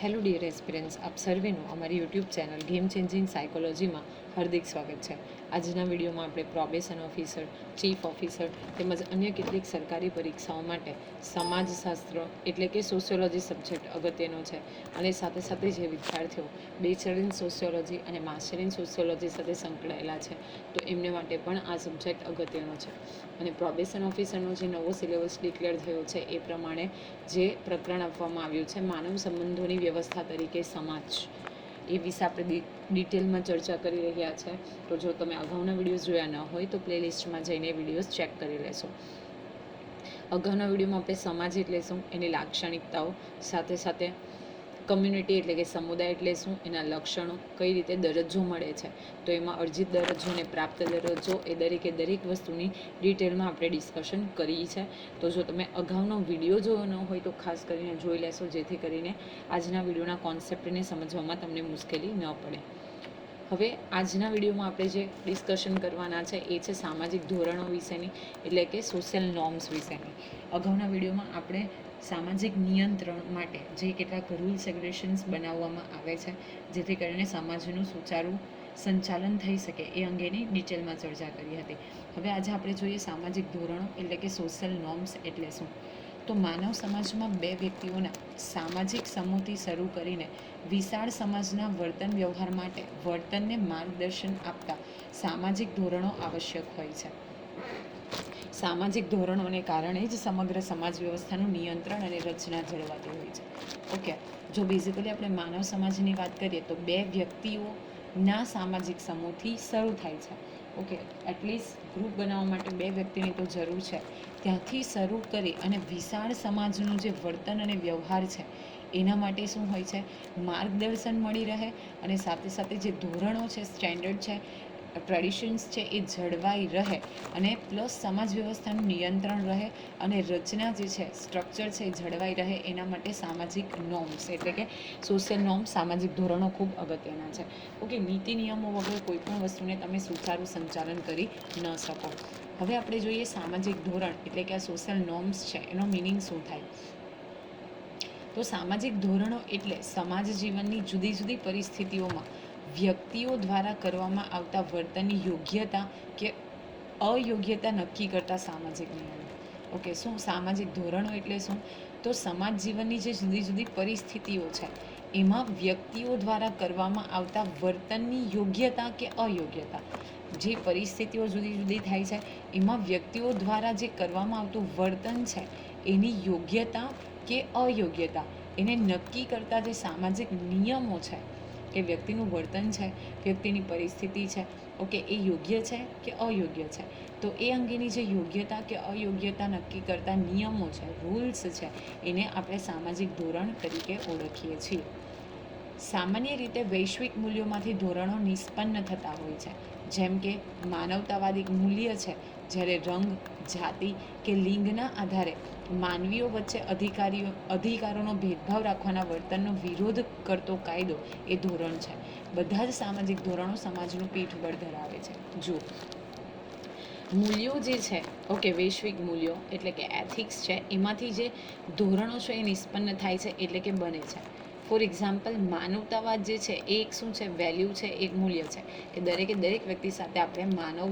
Hello dear aspirants આપ સર્વેનું અમારી યુટ્યુબ ચેનલ ગેમ ચેન્જિંગ સાયકોલોજીમાં હાર્દિક સ્વાગત છે. આજના વિડીયોમાં આપણે પ્રોબેશન ઓફિસર ચીફ ઓફિસર તેમજ અન્ય કેટલીક સરકારી પરીક્ષાઓ માટે સમાજશાસ્ત્ર એટલે કે સોશિયોલોજી સબ્જેક્ટ અગત્યનો છે અને સાથે સાથે જે વિદ્યાર્થીઓ બેચલર ઇન સોશિયોલોજી અને માસ્ટર ઇન સોશિયોલોજી સાથે સંકળાયેલા છે, તો એમને માટે પણ આ સબ્જેક્ટ અગત્યનો છે. અને પ્રોબેશન ઓફિસરનો જે નવો સિલેબસ ડિક્લેર થયો છે, એ પ્રમાણે જે પ્રકરણ આપવામાં આવ્યું છે, માનવ સંબંધોની વ્યવસ્થા તરીકે સમાજ. એ વિશે આપણે ડિટેલમાં ચર્ચા કરી રહ્યા છે. તો જો તમે અગાઉના વિડીયોઝ જોયા ન હોય તો પ્લેલિસ્ટમાં જઈને વિડીયોઝ ચેક કરી લેશો. અગાઉના વિડીયોમાં આપણે સમાજ એટલે શું, એની લાક્ષણિકતાઓ સાથે સાથે કમ્યુનિટી એટલે કે સમુદાય એટલે શું, એના લક્ષણો કઈ રીતે દરજ્જો મળે છે. તો એમાં અર્જિત દરજ્જો અને પ્રાપ્ત દરજ્જો એ દરેકે દરેક વસ્તુની ડિટેલમાં આપણે ડિસ્કશન કરી છે. તો જો તમે અગાઉનો વીડિયો જોયો ન હોય તો ખાસ કરીને જોઈ લેશો, જેથી કરીને આજના વિડીયોના કોન્સેપ્ટને સમજવામાં તમને મુશ્કેલી ન પડે. હવે આજના વિડીયોમાં આપણે જે ડિસ્કશન કરવાના છે એ છે સામાજિક ધોરણો વિશેની, એટલે કે સોશિયલ નોર્મ્સ વિશેની. અગાઉના વિડીયોમાં આપણે સામાજિક નિયંત્રણ માટે જે કેટલાક રૂલ્સ રેગ્યુલેશન્સ બનાવવામાં આવે છે, જેથી કરીને સમાજનું સુચારું સંચાલન થઈ શકે એ અંગેની ડિટેલમાં ચર્ચા કરી હતી. હવે આજે આપણે જોઈએ સામાજિક ધોરણો એટલે કે સોશિયલ નોર્મ્સ એટલે શું? તો માનવ સમાજમાં બે વ્યક્તિઓના સામાજિક સમૂહથી શરૂ કરીને વિશાળ સમાજના વર્તન વ્યવહાર માટે વર્તનને માર્ગદર્શન આપતા સામાજિક ધોરણો આવશ્યક હોય છે. સામાજિક ધોરણોને કારણે જ સમગ્ર સમાજ વ્યવસ્થાનું નિયંત્રણ અને રચના જળવાતી હોય છે. ઓકે જો બેઝિકલી આપણે માનવ સમાજની વાત કરીએ તો બે વ્યક્તિઓના સામાજિક સમૂહથી શરૂ થાય છે. ઓકે એટલીસ્ટ ગ્રુપ બનાવવા માટે બે વ્યક્તિની તો જરૂર છે. ત્યાંથી શરૂ કરી અને વિશાળ સમાજનું જે વર્તન અને વ્યવહાર છે, એના માટે શું હોય છે? માર્ગદર્શન મળી રહે અને સાથે સાથે જે ધોરણો છે સ્ટેન્ડર્ડ છે ટ્રેડિશન્સ છે એ જળવાઈ રહે અને પ્લસ સમાજ વ્યવસ્થાનું નિયંત્રણ રહે અને રચના જે છે સ્ટ્રક્ચર છે એ જળવાઈ રહે એના માટે સામાજિક નોર્મ્સ એટલે કે સોશિયલ નોર્મ સામાજિક ધોરણો ખૂબ અગત્યના છે. ઓકે નીતિ નિયમો વગર કોઈપણ વસ્તુને તમે સુચારું સંચાલન કરી ન શકો. હવે આપણે જોઈએ સામાજિક ધોરણ એટલે કે આ સોશિયલ નોર્મ્સ છે, એનો મિનિંગ શું થાય? તો સામાજિક ધોરણો એટલે સમાજ જીવનની જુદી જુદી પરિસ્થિતિઓમાં વ્યક્તિઓ દ્વારા કરવામાં આવતા વર્તનની યોગ્યતા કે અયોગ્યતા નક્કી કરતા સામાજિક નિયમો. ઓકે શું સામાજિક ધોરણો એટલે શું? તો સમાજ જીવનની જે જુદી જુદી પરિસ્થિતિઓ છે, એમાં વ્યક્તિઓ દ્વારા કરવામાં આવતા વર્તનની યોગ્યતા કે અયોગ્યતા? જે પરિસ્થિતિઓ જુદી જુદી થાય છે, એમાં વ્યક્તિઓ દ્વારા જે કરવામાં આવતું વર્તન છે, એની યોગ્યતા કે અયોગ્યતા? એને નક્કી કરતા જે સામાજિક નિયમો છે કે વ્યક્તિનું વર્તન છે, વ્યક્તિની પરિસ્થિતિ છે, ઓકે, એ યોગ્ય છે કે અયોગ્ય છે? તો એ અંગેની જે યોગ્યતા કે અયોગ્યતા નક્કી કરતા નિયમો છે રૂલ્સ છે, એને આપણે સામાજિક ધોરણ તરીકે ઓળખીએ છીએ. સામાન્ય રીતે વૈશ્વિક મૂલ્યોમાંથી ધોરણો નિષ્પન્ન થતા હોય છે. જેમ કે માનવતાવાદી મૂલ્ય છે, જ્યારે રંગ જાતિ કે લિંગના આધારે માનવીઓ વચ્ચે અધિકારીઓ, અધિકારોનો ભેદભાવ રાખવાના વર્તનનો વિરોધ કરતો કાયદો એ ધોરણ છે. બધા જ સામાજિક ધોરણો સમાજનું પીઠબળ ધરાવે છે. જુઓ. મૂલ્યો જે છે ઓકે વૈશ્વિક મૂલ્યો એટલે કે એથિક્સ છે, એમાંથી જે ધોરણો છે એ નિષ્પન્ન થાય છે એટલે કે બને છે. ફોર એક્ઝામ્પલ માનવતાવાદ જે છે એ એક શું છે? વેલ્યુ છે, એક મૂલ્ય છે. કે દરેકે દરેક વ્યક્તિ સાથે આપણે માનવ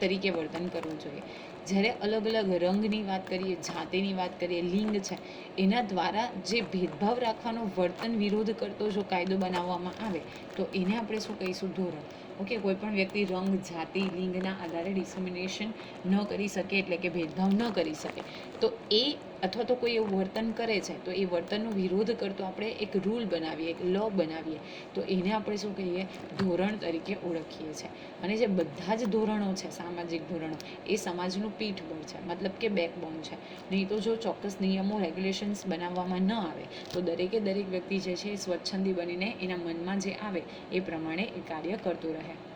તરીકે વર્તન કરવું જોઈએ. જ્યારે અલગ અલગ રંગની વાત કરીએ, જાતિની વાત કરીએ, લિંગ છે, એના દ્વારા જે ભેદભાવ રાખવાનો વર્તન વિરોધ કરતો જો કાયદો બનાવવામાં આવે, તો એને આપણે શું કહીશું? ધોરણ. ઓકે, કોઈ પણ વ્યક્તિ રંગ, જાતિ, લિંગના આધારે ડિસ્ક્રિમિનેશન ન કરી શકે એટલે કે ભેદભાવ ન કરી શકે. તો એ અથવા તો કોઈ એવું વર્તન કરે છે, તો એ વર્તનનો વિરોધ કરતો આપણે એક રૂલ બનાવીએ, એક લો બનાવીએ, તો એને આપણે શું કહીએ? ધોરણ તરીકે ઓળખીએ છીએ અને જે બધા જ ધોરણો છે, સામાજિક ધોરણો, એ સમાજનું પીઠબળ છે, મતલબ કે બેકબોન છે. નહીં તો જો ચોક્કસ નિયમો રેગ્યુલેશન્સ બનાવવામાં ન આવે, તો દરેકે દરેક વ્યક્તિ જે છે એ સ્વચ્છંદી બનીને એના મનમાં જે આવે, એ પ્રમાણે એ કાર્ય કરતું રહે.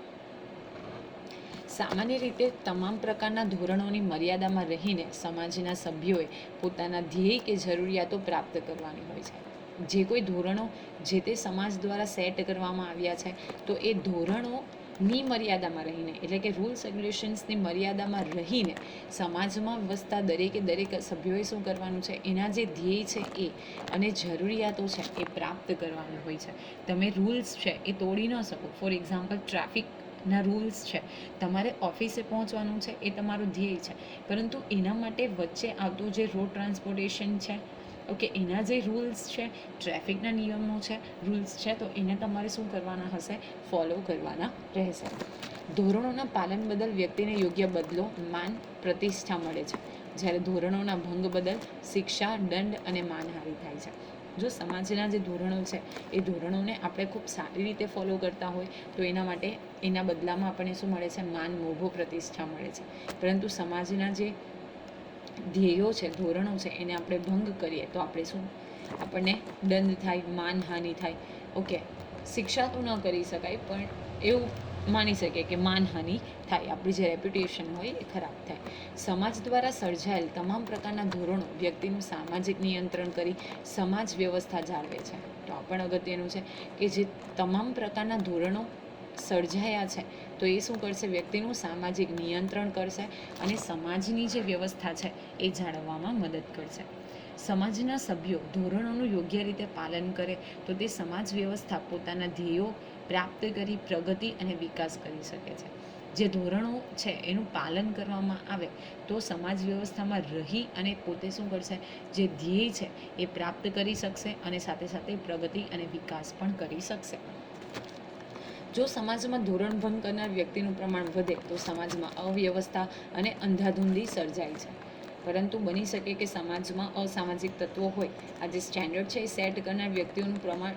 સામાન્ય રીતે તમામ પ્રકારના ધોરણોની મર્યાદામાં રહીને સમાજના સભ્યોએ પોતાના ધ્યેય કે જરૂરિયાતો પ્રાપ્ત કરવાની હોય છે. જે કોઈ ધોરણો જે તે સમાજ દ્વારા સેટ કરવામાં આવ્યા છે, તો એ ધોરણોની મર્યાદામાં રહીને, એટલે કે રૂલ્સ રેગ્યુલેશન્સની મર્યાદામાં રહીને સમાજમાં વસતા દરેકે દરેક સભ્યોએ શું કરવાનું છે? એના જે ધ્યેય છે એ અને જરૂરિયાતો છે એ પ્રાપ્ત કરવાની હોય છે. તમે રૂલ્સ છે એ તોડી ન શકો. ફોર એક્ઝામ્પલ ટ્રાફિકના રૂલ્સ છે. તમારે ઓફિસે પહોંચવાનું છે, એ તમારું ધ્યેય છે. પરંતુ એના માટે વચ્ચે આવતું જે રોડ ટ્રાન્સપોર્ટેશન છે ઓકે એના જે રૂલ્સ છે ટ્રાફિકના નિયમો છે રૂલ્સ છે, તો એને તમારે શું કરવાના હશે? ફોલો કરવાના રહેશે. ધોરણોના પાલન બદલ વ્યક્તિને યોગ્ય બદલો, માન, પ્રતિષ્ઠા મળે છે. જ્યારે ધોરણોના ભંગ બદલ શિક્ષા, દંડ અને માનહાનિ થાય છે. જો સમાજના જે ધોરણો છે, એ ધોરણોને આપણે ખૂબ સારી રીતે ફોલો કરતા હોય, તો એના માટે એના બદલામાં આપણને શું મળે છે? માન, મોભો, પ્રતિષ્ઠા મળે છે. પરંતુ સમાજના જે ધ્યેયો છે, ધોરણો છે, એને આપણે ભંગ કરીએ તો આપણે શું? આપણને દંડ થાય, માનહાનિ થાય. ઓકે, શિક્ષા તો ન કરી શકાય, પણ એવું માની શકીએ કે માનહાનિ થાય, આપણી જે રેપ્યુટેશન હોય એ ખરાબ થાય. સમાજ દ્વારા સર્જાયેલ તમામ પ્રકારના ધોરણો વ્યક્તિનું સામાજિક નિયંત્રણ કરી સમાજ વ્યવસ્થા જાળવે છે. તો આ પણ અગત્યનું છે કે જે તમામ પ્રકારના ધોરણો સર્જાયા છે, તો એ શું કરશે? વ્યક્તિનું સામાજિક નિયંત્રણ કરશે અને સમાજની જે વ્યવસ્થા છે એ જાળવવામાં મદદ કરશે. સમાજના સભ્યો ધોરણોનું યોગ્ય રીતે પાલન કરે તો તે સમાજ વ્યવસ્થા પોતાના ધ્યેયો પ્રાપ્ત કરી પ્રગતિ અને વિકાસ કરી શકે છે. જે ધોરણો છે એનું પાલન કરવામાં આવે તો સમાજ વ્યવસ્થામાં રહી અને પોતે શું કરશે? જે ધ્યેય છે એ પ્રાપ્ત કરી શકશે અને સાથે સાથે પ્રગતિ અને વિકાસ પણ કરી શકશે. જો સમાજમાં ધોરણ ભંગ કરનાર વ્યક્તિનું પ્રમાણ વધે તો સમાજમાં અવ્યવસ્થા અને અંધાધૂંધી સર્જાય છે. પરંતુ બની શકે કે સમાજમાં અસામાજિક તત્વો હોય. આ જે સ્ટેન્ડર્ડ છે એ સેટ કરનાર વ્યક્તિઓનું પ્રમાણ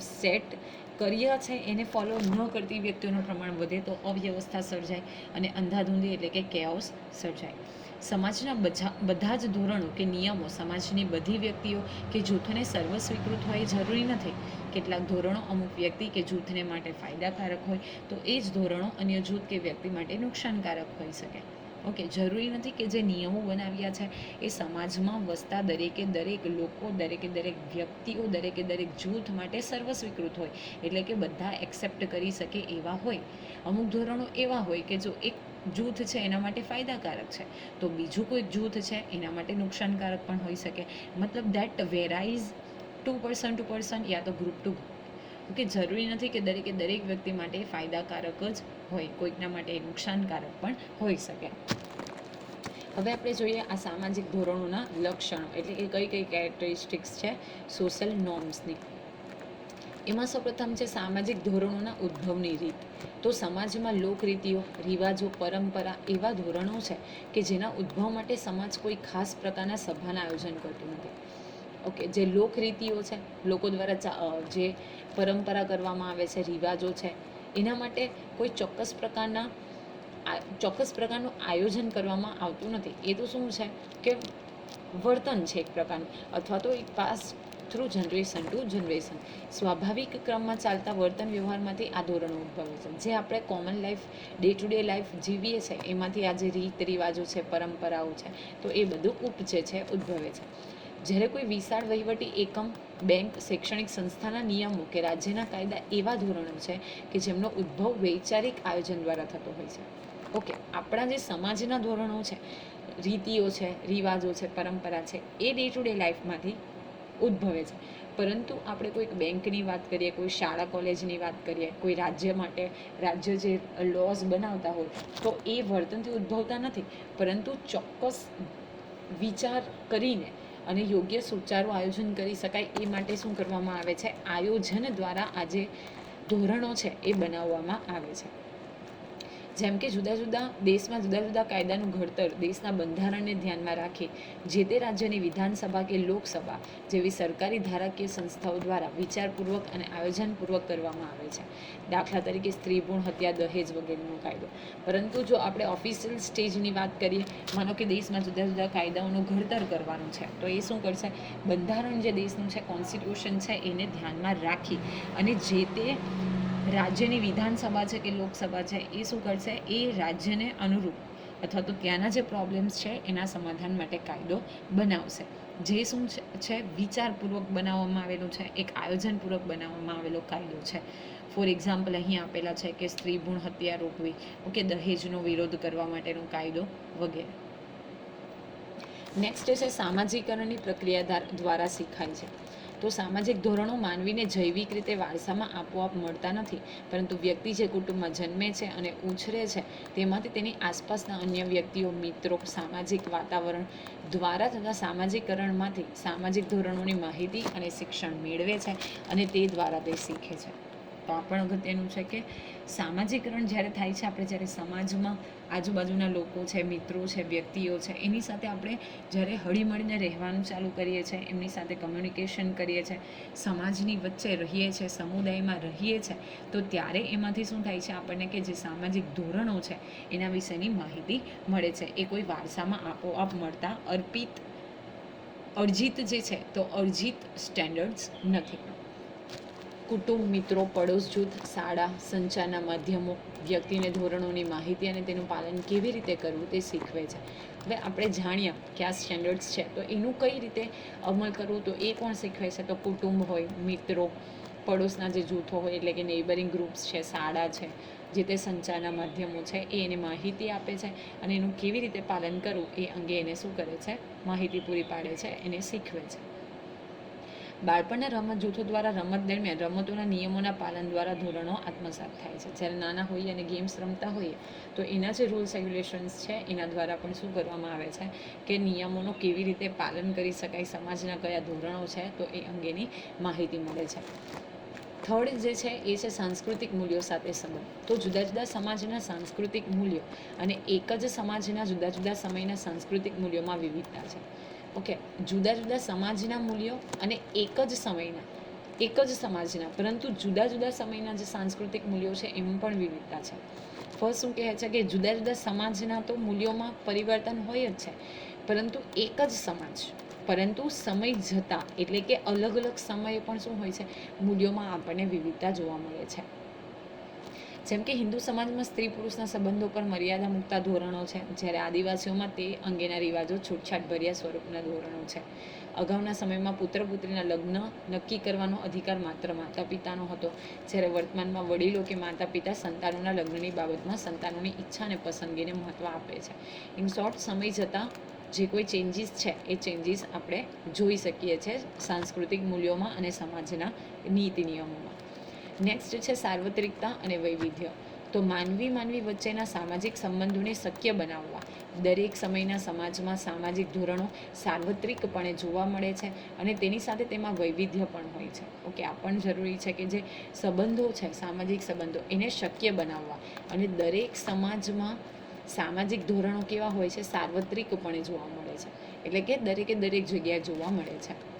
સેટ કર્યા છે, એને ફોલો ન કરતી વ્યક્તિઓનું પ્રમાણ વધે તો અવ્યવસ્થા સર્જાય અને અંધાધૂંધી એટલે કે કેઓસ સર્જાય. સમાજના બધા બધા જ ધોરણો કે નિયમો સમાજની બધી વ્યક્તિઓ કે જૂથોને સર્વસ્વીકૃત હોય જરૂરી નથી. કેટલાક ધોરણો અમુક વ્યક્તિ કે જૂથને માટે ફાયદાકારક હોય તો એ જ ધોરણો અન્ય જૂથ કે વ્યક્તિ માટે નુકસાનકારક હોઈ શકે. ઓકે, જરૂરી નથી કે જે નિયમો બનાવ્યા છે એ સમાજમાં વસતા દરેકે દરેક લોકો, દરેકે દરેક વ્યક્તિઓ, દરેકે દરેક જૂથ માટે સર્વસ્વીકૃત હોય. એટલે કે બધા એક્સેપ્ટ કરી શકે એવા હોય. અમુક ધોરણો એવા હોય કે જો એક જૂથ છે એના માટે ફાયદાકારક છે. તો બીજું કોઈ જૂથ છે એના માટે નુકસાનકારક પણ હોઈ શકે. મતલબ that varies to person to person યા તો ગ્રુપ ટુ ઓકે, જરૂરી નથી કે દરેકે દરેક વ્યક્તિ માટે ફાયદાકારક જ હોય, કોઈકના માટે એ નુકસાનકારક પણ હોઈ શકે. હવે આપણે જોઈએ આ સામાજિક ધોરણોના લક્ષણો, એટલે કે કઈ કઈ કેરેક્ટરિસ્ટિક્સ છે સોશિયલ નોર્મ્સની એમાં સૌપ્રથમ છે સામાજિક ધોરણોના ઉદ્ભવની રીત. તો સમાજમાં લોકરીતિઓ, રિવાજો, પરંપરા એવા ધોરણો છે કે જેના ઉદ્ભવ માટે સમાજ કોઈ ખાસ પ્રકારના સભાના આયોજન કરતું નથી. ઓકે જે લોકરીતિઓ છે, લોકો દ્વારા જે પરંપરા કરવામાં આવે છે, રિવાજો છે એના માટે કોઈ ચોક્કસ પ્રકારના ચોક્કસ પ્રકારનું આયોજન કરવામાં આવતું નથી. એ તો શું છે કે વર્તન છે એક પ્રકારનું. અથવા તો એક pass through generation to generation સ્વાભાવિક ક્રમમાં ચાલતા વર્તન વ્યવહારમાંથી આ ધોરણો ઉદ્ભવે છે. જે આપણે common life day to day life જીવીએ છીએ, એમાંથી આ જે રીત રિવાજો છે, પરંપરાઓ છે, તો એ બધું ઉપજે છે, ઉદ્ભવે છે. જ્યારે કોઈ વિશાળ વહીવટી એકમ, બેંક, શૈક્ષણિક સંસ્થાના નિયમો કે રાજ્યના કાયદા એવા ધોરણો છે કે જેમનો ઉદ્ભવ વૈચારિક આયોજન દ્વારા થતો હોય છે. ઓકે, આપણા જે સમાજના ધોરણો છે, રીતિઓ છે, રિવાજો છે, પરંપરા છે, એ ડે ટુ ડે લાઈફમાંથી ઉદ્ભવે છે. પરંતુ આપણે કોઈક બેંકની વાત કરીએ, કોઈ શાળા કોલેજની વાત કરીએ, કોઈ રાજ્ય માટે રાજ્ય જે લોઝ બનાવતા હોય, તો એ વર્તનથી ઉદ્ભવતા નથી. પરંતુ ચોક્કસ વિચાર કરીને અને યોગ્ય સુચારું આયોજન કરી શકાય એ માટે શું કરવામાં આવે છે? આયોજન દ્વારા આજે ધોરણો છે એ બનાવવામાં આવે છે. જેમ કે જુદા જુદા દેશમાં જુદા જુદા કાયદાનું ઘડતર દેશના બંધારણને ધ્યાનમાં રાખી જે તે રાજ્યની વિધાનસભા કે લોકસભા જેવી સરકારી ધારાકીય સંસ્થાઓ દ્વારા વિચારપૂર્વક અને આયોજનપૂર્વક કરવામાં આવે છે. દાખલા તરીકે સ્ત્રી ભ્રૂણ હત્યા, દહેજ વગેરેનો કાયદો. પરંતુ જો આપણે ઓફિશિયલ સ્ટેજની વાત કરીએ, માનો કે દેશમાં જુદા જુદા કાયદાઓનું ઘડતર કરવાનું છે, તો એ શું કરશે? બંધારણ જે દેશનું છે કોન્સ્ટિટ્યુશન છે, એને ધ્યાનમાં રાખી અને જે તે રાજ્યની વિધાનસભા છે કે લોકસભા છે, એ શું કરશે? એ રાજ્યને અનુરૂપ અથવા તો ત્યાંના જે પ્રોબ્લેમ્સ છે, એના સમાધાન માટે કાયદો બનાવશે. જે શું છે- વિચારપૂર્વક બનાવવામાં આવેલું છે, એક આયોજનપૂર્વક બનાવવામાં આવેલો કાયદો છે. ફોર એક્ઝામ્પલ અહીં આપેલા છે કે સ્ત્રી ભૂણ હત્યા રોકવી, ઓકે, દહેજનો વિરોધ કરવા માટેનો કાયદો વગેરે. નેક્સ્ટ છે સામાજિકરણની પ્રક્રિયા દ્વારા શીખાય છે. તો સામાજિક ધોરણો માનવીને જૈવિક રીતે વારસામાં આપોઆપ મળતા નથી, પરંતુ વ્યક્તિ જે કુટુંબમાં જન્મે છે અને ઉછરે છે, તેમાંથી તેની આસપાસના અન્ય વ્યક્તિઓ, મિત્રો, સામાજિક વાતાવરણ દ્વારા થતા સામાજિકરણમાંથી સામાજિક ધોરણોની માહિતી અને શિક્ષણ મેળવે છે અને તે દ્વારા તે શીખે છે. તો પણ અગત્યનું છે કે સામાજિકરણ જ્યારે થાય છે, આપણે જ્યારે સમાજમાં આજુબાજુના લોકો છે, મિત્રો છે, વ્યક્તિઓ છે, એની સાથે આપણે જ્યારે હળીમળીને રહેવાનું ચાલુ કરીએ છીએ એમની સાથે કમ્યુનિકેશન કરીએ છીએ સમાજની વચ્ચે રહીએ છીએ સમુદાયમાં રહીએ છીએ તો ત્યારે એમાંથી શું થાય છે, આપણને કે જે સામાજિક ધોરણો છે, એના વિશેની માહિતી મળે છે. એ કોઈ વારસામાં આપોઆપ મળતા અર્પિત, અર્જિત જે છે, તો અર્જિત સ્ટેન્ડર્ડ્સ નથી. કુટુંબ, મિત્રો, પડોશ જૂથ, શાળા, સંચારના માધ્યમો, વ્યક્તિને ધોરણોની માહિતી અને તેનું પાલન કેવી રીતે કરવું તે શીખવે છે. હવે આપણે જાણ્યા કે આ સ્ટેન્ડર્ડ્સ છે, તો એનું કઈ રીતે અમલ કરવું તો એ કોણ શીખવે છે? તો કુટુંબ હોય, મિત્રો, પડોશના જે જૂથો હોય, એટલે કે નેબરિંગ ગ્રુપ્સ છે, શાળા છે, જે તે સંચારના માધ્યમો છે, એ એને માહિતી આપે છે અને એનું કેવી રીતે પાલન કરવું એ અંગે એને શું કરે છે? માહિતી પૂરી પાડે છે, એને શીખવે છે. બાળપણના રમત જૂથો દ્વારા રમત દરમિયાન રમતોના નિયમોના પાલન દ્વારા ધોરણો આત્મસાત થાય છે. જ્યારે નાના હોઈએ અને ગેમ્સ રમતા હોઈએ, તો એના જે રૂલ્સ રેગ્યુલેશન્સ છે, એના દ્વારા પણ શું કરવામાં આવે છે કે નિયમોનું કેવી રીતે પાલન કરી શકાય, સમાજના કયા ધોરણો છે, તો એ અંગેની માહિતી મળે છે. થર્ડ જે છે, એ છે સાંસ્કૃતિક મૂલ્યો સાથે સંબંધ. તો જુદા જુદા સમાજના સાંસ્કૃતિક મૂલ્યો અને એક જ સમાજના જુદા જુદા સમયના સાંસ્કૃતિક મૂલ્યોમાં વિવિધતા છે. ઓકે, જુદા જુદા સમાજના મૂલ્યો અને એક જ સમયના, એક જ સમાજના, પરંતુ જુદા જુદા સમયના જે સાંસ્કૃતિક મૂલ્યો છે એમાં પણ વિવિધતા છે. ફર્સ્ટ શું કહે છે કે જુદા જુદા સમાજના તો મૂલ્યોમાં પરિવર્તન હોય જ છે, પરંતુ એક જ સમાજ, પરંતુ સમય જતાં, એટલે કે અલગ અલગ સમયે પણ શું હોય છે, મૂલ્યોમાં આપણને વિવિધતા જોવા મળે છે. જેમ કે હિન્દુ સમાજમાં સ્ત્રી પુરુષના સંબંધો પર મર્યાદા મૂકતા ધોરણો છે. જ્યારે આદિવાસીઓમાં તે અંગેના રિવાજો છૂટછાટભર્યા સ્વરૂપના ધોરણો છે. અગાઉના સમયમાં પુત્ર પુત્રીના લગ્ન નક્કી કરવાનો અધિકાર માત્ર માતા પિતાનો હતો. જ્યારે વર્તમાનમાં વડીલો કે માતા પિતા સંતાનોના લગ્નની બાબતમાં સંતાનોની ઈચ્છા અને પસંદગીને મહત્ત્વ આપે છે. ઇન શોર્ટ સમય જતાં જે કોઈ ચેન્જીસ છે, એ ચેન્જીસ આપણે જોઈ શકીએ છીએ સાંસ્કૃતિક મૂલ્યોમાં અને સમાજના નીતિ નિયમોમાં. નેક્સ્ટ છે સાર્વત્રિકતા અને વૈવિધ્ય. તો માનવી માનવી વચ્ચેના સામાજિક સંબંધોને શક્ય બનાવવા. દરેક સમયના સમાજમાં સામાજિક ધોરણો સાર્વત્રિકપણે જોવા મળે છે અને તેની સાથે તેમાં વૈવિધ્ય પણ હોય છે. ઓકે, આ પણ જરૂરી છે કે જે સંબંધો છે, સામાજિક સંબંધો, એને શક્ય બનાવવા. અને દરેક સમાજમાં સામાજિક ધોરણો કેવા હોય છે, સાર્વત્રિકપણે જોવા મળે છે. એટલે કે દરેકે દરેક જગ્યાએ જોવા મળે છે.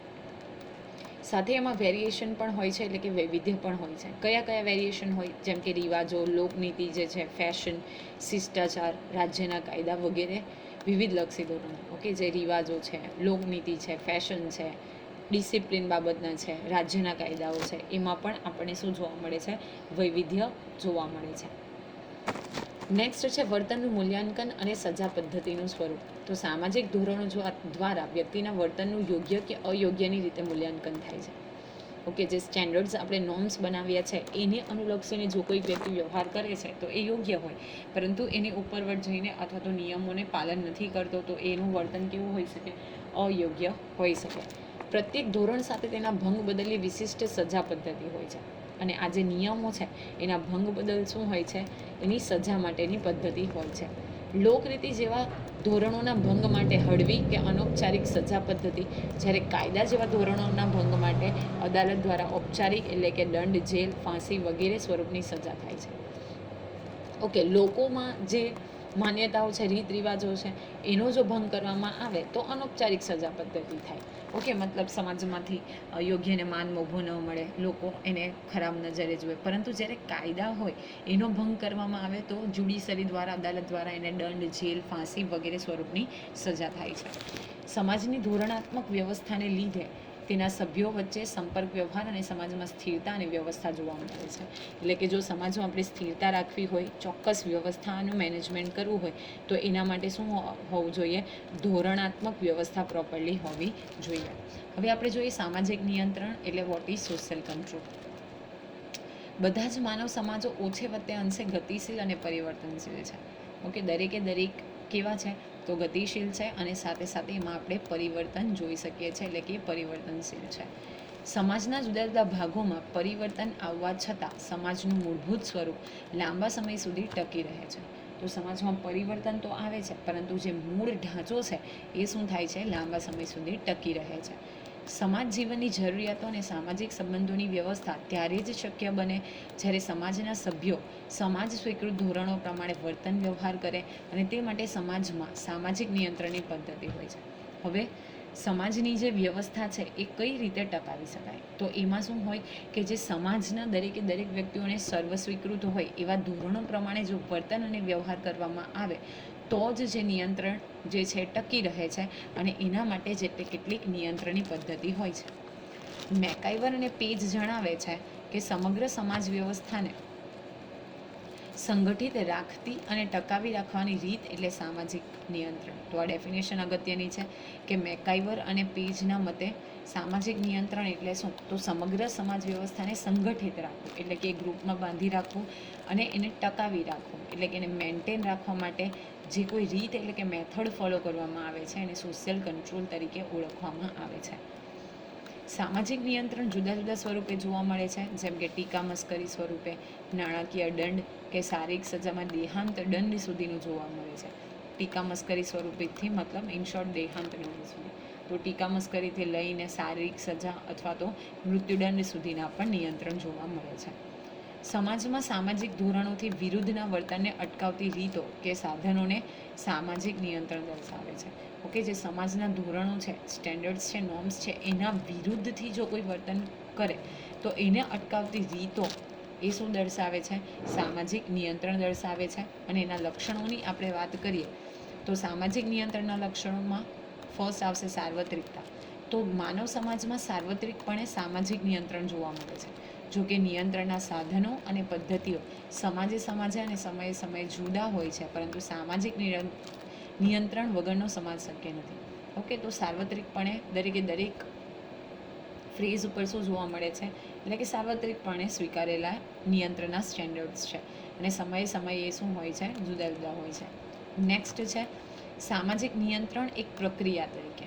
સાથે એમાં વેરિએશન પણ હોય છે, એટલે કે વૈવિધ્ય પણ હોય છે. કયા કયા વેરિએશન હોય? જેમ કે રિવાજો, લોકનીતિ જે છે ફેશન શિષ્ટાચાર, રાજ્યના કાયદા વગેરે, વિવિધ લક્ષી ધોરણો. ઓકે, જે રિવાજો છે, લોકનીતિ છે ફેશન છે ડિસિપ્લિન બાબતના છે, રાજ્યના કાયદાઓ છે, એમાં પણ આપણને શું જોવા મળે છે? વૈવિધ્ય જોવા મળે છે. નેક્સ્ટ છે વર્તનનું મૂલ્યાંકન અને સજા પદ્ધતિનું સ્વરૂપ. તો સામાજિક ધોરણો જો દ્વારા વ્યક્તિના વર્તનનું યોગ્ય કે અયોગ્યની રીતે મૂલ્યાંકન થાય છે. ઓકે જે સ્ટેન્ડર્ડ્સ આપણે નોર્મ્સ બનાવ્યા છે, એને અનુલક્ષીને જો કોઈ વ્યક્તિ વ્યવહાર કરે છે, તો એ યોગ્ય હોય. પરંતુ એની ઉપરવટ જઈને અથવા તો નિયમોને પાલન નથી કરતો, તો એનું વર્તન કેવું હોઈ શકે? અયોગ્ય હોઈ શકે. પ્રત્યેક ધોરણ સાથે તેના ભંગ બદલી વિશિષ્ટ સજા પદ્ધતિ હોય છે. અને આ જે નિયમો છે, એના ભંગ બદલ શું હોય છે, એની સજા માટેની પદ્ધતિ હોય છે. લોકરીતિ જેવા ધોરણોના ભંગ માટે હળવી કે અનૌપચારિક સજા પદ્ધતિ, જ્યારે કાયદા જેવા ધોરણોના ભંગ માટે અદાલત દ્વારા ઔપચારિક એટલે કે દંડ, જેલ, ફાંસી વગેરે સ્વરૂપની સજા થાય છે. ઓકે, લોકોમાં જે માન્યતાઓ છે રીત રિવાજો છે, એનો જો ભંગ કરવામાં આવે તો અનૌપચારિક સજા પદ્ધતિ થાય. ઓકે, મતલબ સમાજમાંથી યોગ્યને માન મોભો ન મળે, લોકો એને ખરાબ નજરે જુએ. પરંતુ જ્યારે કાયદા હોય, એનો ભંગ કરવામાં આવે તો જ્યુડિશરી દ્વારા, અદાલત દ્વારા એને દંડ, જેલ, ફાંસી વગેરે સ્વરૂપની સજા થાય છે. સમાજની ધોરણાત્મક વ્યવસ્થાને લીધે તેના સભ્યો વચ્ચે સંપર્ક, વ્યવહાર અને સમાજમાં સ્થિરતા અને વ્યવસ્થા જોવા મળે છે. એટલે કે જો સમાજમાં આપણે સ્થિરતા રાખવી હોય, ચોક્કસ વ્યવસ્થાનું મેનેજમેન્ટ કરવું હોય, તો એના માટે શું હોવું જોઈએ? ધોરણાત્મક વ્યવસ્થા પ્રોપરલી હોવી જોઈએ. હવે આપણે જોઈએ સામાજિક નિયંત્રણ એટલે વોટ ઇઝ સોશિયલ કંટ્રોલ બધા જ માનવ સમાજો ઓછે વત્તે અંશે ગતિશીલ અને પરિવર્તનશીલ છે. ઓકે, દરેકે દરેક કેવા છે? તો ગતિશીલ છે અને સાથે સાથે એમાં આપણે પરિવર્તન જોઈ શકીએ છીએ, એટલે કે પરિવર્તનશીલ છે. સમાજના જુદા જુદા ભાગોમાં પરિવર્તન આવવા છતાં સમાજનું મૂળભૂત સ્વરૂપ લાંબા સમય સુધી ટકી રહે છે. તો સમાજમાં પરિવર્તન તો આવે છે, પરંતુ જે મૂળ ઢાંચો છે એ શું થાય છે? લાંબા સમય સુધી ટકી રહે છે. સમાજ જીવનની જરૂરિયાતો અને સામાજિક સંબંધોની વ્યવસ્થા ત્યારે જ શક્ય બને જ્યારે સમાજના સભ્યો સમાજ સ્વીકૃત ધોરણો પ્રમાણે વર્તન વ્યવહાર કરે અને તે માટે સમાજમાં સામાજિક નિયંત્રણની પદ્ધતિ હોય છે. હવે સમાજની જે વ્યવસ્થા છે એ કઈ રીતે ટકાવી શકાય? તો એમાં શું હોય કે જે સમાજના દરેકે દરેક વ્યક્તિઓને સર્વસ્વીકૃત હોય એવા ધોરણો પ્રમાણે જો વર્તન અને વ્યવહાર કરવામાં આવે તો જ જે નિયંત્રણ જે છે ટકી રહે છે અને એના માટે જે તે કેટલીક નિયંત્રણની પદ્ધતિ હોય છે. મેકાઈવર અને પેજ જણાવે છે કે સમગ્ર સમાજ વ્યવસ્થાને સંગઠિત રાખતી અને ટકાવી રાખવાની રીત એટલે સામાજિક નિયંત્રણ. તો આ ડેફિનેશન અગત્યની છે કે મેકાઈવર અને પેજના મતે સામાજિક નિયંત્રણ એટલે શું? તો સમગ્ર સમાજ વ્યવસ્થાને સંગઠિત રાખવું, એટલે કે ગ્રુપમાં બાંધી રાખવું અને એને ટકાવી રાખવું, એટલે કે એને મેન્ટેન રાખવા માટે જે કોઈ રીત એટલે કે મેથડ ફોલો કરવામાં આવે છે એને સોશિયલ કંટ્રોલ તરીકે ઓળખવામાં આવે છે. સામાજિક નિયંત્રણ જુદા જુદા સ્વરૂપે જોવા મળે છે, જેમ કે ટીકા મસ્કરી સ્વરૂપે, નાણાકીય દંડ કે શારીરિક સજામાં દેહાંત દંડ સુધીનું જોવા મળે છે. ટીકા મસ્કરી સ્વરૂપેથી મતલબ ઇન શોર્ટ દેહાંત દંડ સુધી. તો ટીકા મસ્કરીથી લઈને શારીરિક સજા અથવા તો મૃત્યુદંડ સુધીના પણ નિયંત્રણ જોવા મળે છે. સમાજમાં સામાજિક ધોરણોથી વિરુદ્ધના વર્તનને અટકાવતી રીતો કે સાધનોને સામાજિક નિયંત્રણ દર્શાવે છે. ઓકે, જે સમાજના ધોરણો છે સ્ટેન્ડર્ડ્સ છે નોર્મ્સ છે, એના વિરુદ્ધથી જો કોઈ વર્તન કરે, તો એને અટકાવતી રીતો એ શું દર્શાવે છે? સામાજિક નિયંત્રણ દર્શાવે છે. અને એના લક્ષણોની આપણે વાત કરીએ, તો સામાજિક નિયંત્રણના લક્ષણોમાં ફર્સ્ટ આવશે સાર્વત્રિકતા. તો માનવ સમાજમાં સાર્વત્રિકપણે સામાજિક નિયંત્રણ જોવા મળે છે. જો કે નિયંત્રણના સાધનો અને પદ્ધતિઓ સમાજે સમાજે અને સમયે સમયે જુદા હોય છે, પરંતુ સામાજિક નિયંત્રણ વગરનો સમાજ શક્ય નથી. ઓકે, તો સાર્વત્રિકપણે દરેકે દરેક ફ્રેઝ ઉપર શું જોવા મળે છે? એટલે કે સાર્વત્રિકપણે સ્વીકારેલા નિયંત્રણના સ્ટેન્ડર્ડ્સ છે અને સમયે સમયે શું હોય છે? જુદા જુદા હોય છે. નેક્સ્ટ છે, સામાજિક નિયંત્રણ એક પ્રક્રિયા તરીકે.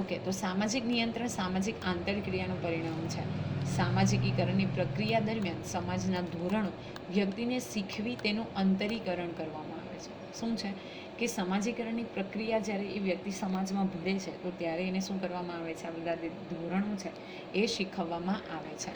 ઓકે, તો સામાજિક નિયંત્રણ સામાજિક આંતરક્રિયાનું પરિણામ છે. સામાજિકીકરણની પ્રક્રિયા દરમિયાન સમાજના ધોરણો વ્યક્તિને શીખવી તેનું અંતરીકરણ કરવામાં આવે છે. શું છે? કે સમાજીકરણની પ્રક્રિયા જ્યારે એ વ્યક્તિ સમાજમાં ભળે છે, તો ત્યારે એને શું કરવામાં આવે છે? આ બધા ધોરણો છે, એ શીખવવામાં આવે છે.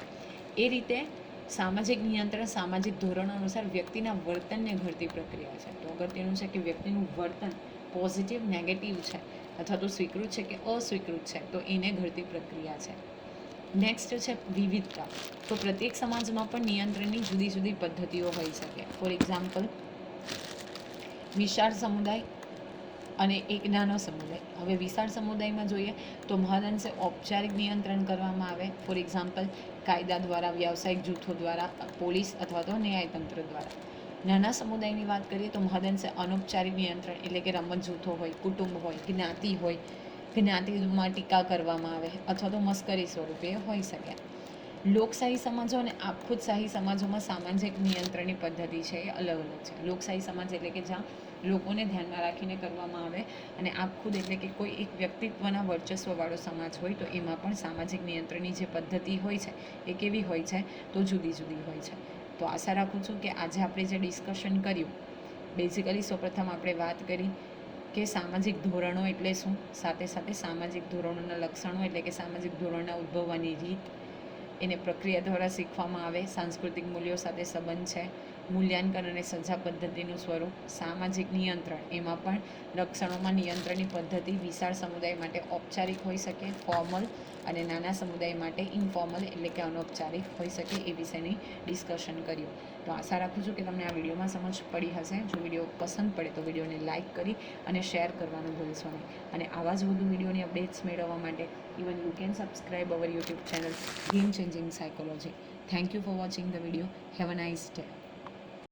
એ રીતે સામાજિક નિયંત્રણ, સામાજિક ધોરણો અનુસાર વ્યક્તિના વર્તનને ઘડતી પ્રક્રિયા છે. તો અગત્યનું છે કે વ્યક્તિનું વર્તન પોઝિટિવ, નેગેટિવ છે, અથવા તો સ્વીકૃત છે કે અસ્વીકૃત છે, તો એને ઘડતી પ્રક્રિયા છે. નેક્સ્ટ છે વિવિધતા. તો પ્રત્યેક સમાજમાં પણ નિયંત્રણની જુદી જુદી પદ્ધતિઓ હોઈ શકે. ફોર એક્ઝામ્પલ વિશાળ સમુદાય અને એક નાનો સમુદાય. હવે વિશાળ સમુદાયમાં જોઈએ તો મહદઅંશે ઔપચારિક નિયંત્રણ કરવામાં આવે. ફોર એક્ઝામ્પલ કાયદા દ્વારા, વ્યાવસાયિક જૂથો દ્વારા, પોલીસ અથવા તો ન્યાયતંત્ર દ્વારા. નાના સમુદાયની વાત કરીએ તો મહદઅંશે અનૌપચારિક નિયંત્રણ એટલે કે રમત જૂથો હોય, કુટુંબ હોય, જ્ઞાતિ હોય જ્ઞાતિમાં ટીકા કરવામાં આવે, અથવા તો મસ્કરી સ્વરૂપે હોઈ શકે. લોકશાહી સમાજો અને આપખુદશાહી સમાજોમાં સામાજિક નિયંત્રણની પદ્ધતિ છે એ અલગ અલગ છે. લોકશાહી સમાજ એટલે કે જ્યાં લોકોને ધ્યાનમાં રાખીને કરવામાં આવે અને આપખુદ એટલે કે કોઈ એક વ્યક્તિત્વના વર્ચસ્વવાળો સમાજ હોય તો એમાં પણ સામાજિક નિયંત્રણની જે પદ્ધતિ હોય છે એ કેવી હોય છે તો જુદી જુદી હોય છે. તો આશા રાખું છું કે આજે આપણે જે ડિસ્કશન કર્યું, બેઝિકલી સૌપ્રથમ આપણે વાત કરી કે સામાજિક ધોરણો એટલે શું? સાથે સાથે સામાજિક ધોરણોના લક્ષણો એટલે કે સામાજિક ધોરણના ઉદ્ભવવાની રીત એને પ્રક્રિયા દ્વારા શીખવામાં આવે. સાંસ્કૃતિક મૂલ્યો સાથે સંબંધ છે. મૂલ્યાંકન અને સજા પદ્ધતિનું સ્વરૂપ. સામાજિક નિયંત્રણ. એમાં પણ લક્ષણોમાં નિયંત્રણની પદ્ધતિ વિશાળ સમુદાય માટે ઔપચારિક હોઈ શકે, ફોર્મલ અને નાના સમુદાય માટે ઇન્ફોર્મલ એટલે કે અનૌપચારિક હોઈ શકે એ વિશેની ડિસ્કશન કર્યું. તો આશા રાખું છું કે તમને આ વિડીયોમાં સમજ પડી હશે. જો વીડિયો પસંદ પડે તો વિડીયોને લાઇક કરી અને શેર કરવાનું ભૂલશો નહીં. અને આવા જ વધુ વિડીયોની અપડેટ્સ મેળવવા માટે even you can subscribe our YouTube channel game changing psychology thank you for watching the video have a nice day